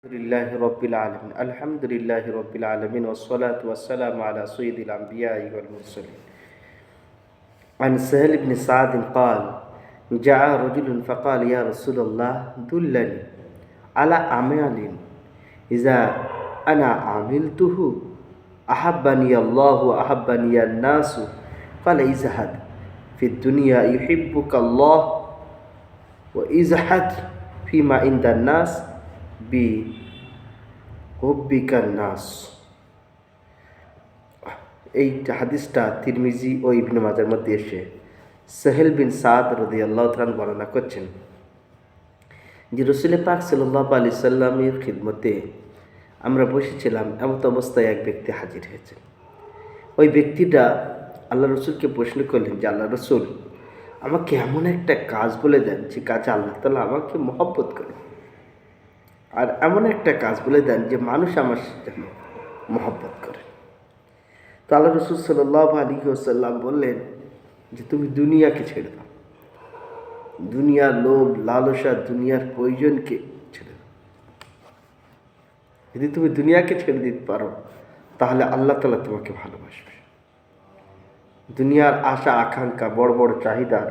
الحمد لله رب العالمين. الحمد لله رب العالمين والصلاة والسلام على سيد الأنبياء والمرسلين. عن سهل بن سعد قال جاء رجل فقال يا رسول الله دلني على أعمال. إذا أنا عملته أحبني الله وأحبني الناس. قال ازهد في الدنيا يحبك الله وازهد فيما عند الناس. বিহব্বিকার নাস। এই হাদিসটা তিরমিজি ও ইবনে মাজার মধ্যে এসে সাহেল বিন সাদ রদি আল্লাহ তালান বর্ণনা করছেন যে রসুল পাক সাল্লাহ আলি সাল্লামের খিদমতে আমরা বসেছিলাম, এমত অবস্থায় এক ব্যক্তি হাজির হয়েছে। ওই ব্যক্তিটা আল্লাহ রসুলকে প্রশ্ন করলেন যে, আল্লাহ রসুল, আমাকে এমন একটা কাজ বলে দেন যে কাজে আল্লাহ তালা আমাকে মহব্বত করে আর এমন একটা কাজ বলে দেন যে মানুষ আমার যেন মহব্বত করে। তো আল্লাহ রসুল সাল্লাহ আলী ওসাল্লাম বললেন যে, তুমি দুনিয়াকে ছেড়ে দাও। দুনিয়ার লোভ, লালসা, দুনিয়ার প্রয়োজনকে ছেড়ে দাও। যদি তুমি দুনিয়াকে ছেড়ে দিতে পারো, তাহলে আল্লাহ তালা তোমাকে ভালোবাসবে। দুনিয়ার আশা, আকাঙ্ক্ষা, বড় বড় চাহিদার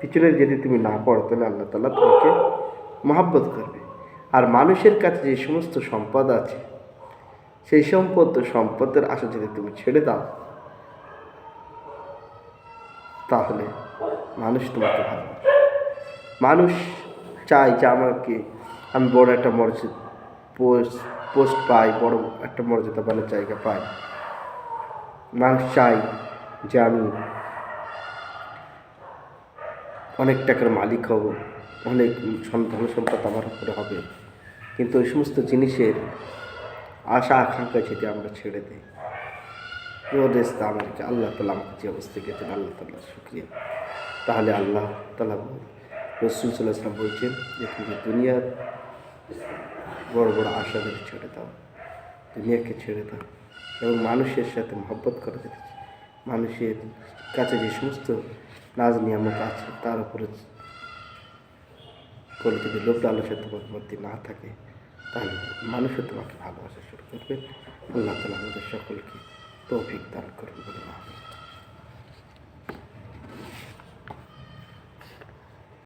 পিছনে যদি তুমি না পড়ো, তাহলে আল্লাহ তালা তোমাকে মহাব্বত করবে। মানুষের কাছে যে সমস্ত সম্পদ আছে, সেই সম্পদ ও সম্পদের আশা যদি তুমি ছেড়ে দাও, তাহলে মানুষ তোমাকে ভালো মানুষ চায় যে আমাকে, আমি বড় একটা মর্যাদা পোস্ট পোস্ট পাই, বড় একটা মর্যাদা মানে জায়গা পাই। মানুষ চাই যে আমি অনেক টাকার মালিক হব অনেক ধন সম্পদ আমার উপরে হবে। কিন্তু ওই সমস্ত জিনিসের আশা, আকাঙ্ক্ষা যদি আমরা ছেড়ে দিই রেস্তা আমাদেরকে আল্লাহ তালা আমাকে যে অবস্থায় গেছেন আল্লাহ তাল্লাহ শুক্রিয়া। তাহলে আল্লাহ তালা রসুল সাল্লাহ সাল্লাম বলছেন যে, তুমি দুনিয়ার বড় বড় আশাগুলি ছেড়ে দাও, দুনিয়াকে ছেড়ে দাও, এবং মানুষের সাথে মহব্বত করে দিতে মানুষের কাছে যে সমস্ত নাজ নিয়ামত আছে, তার উপরে করে যদি লোভ লালসে তোমার মধ্যে না থাকে, তাহলে মানুষও তোমাকে ভালোবাসা শুরু করবে। আল্লাহ তালা আমাদের সকলকে তৌফিক দান করবে বলে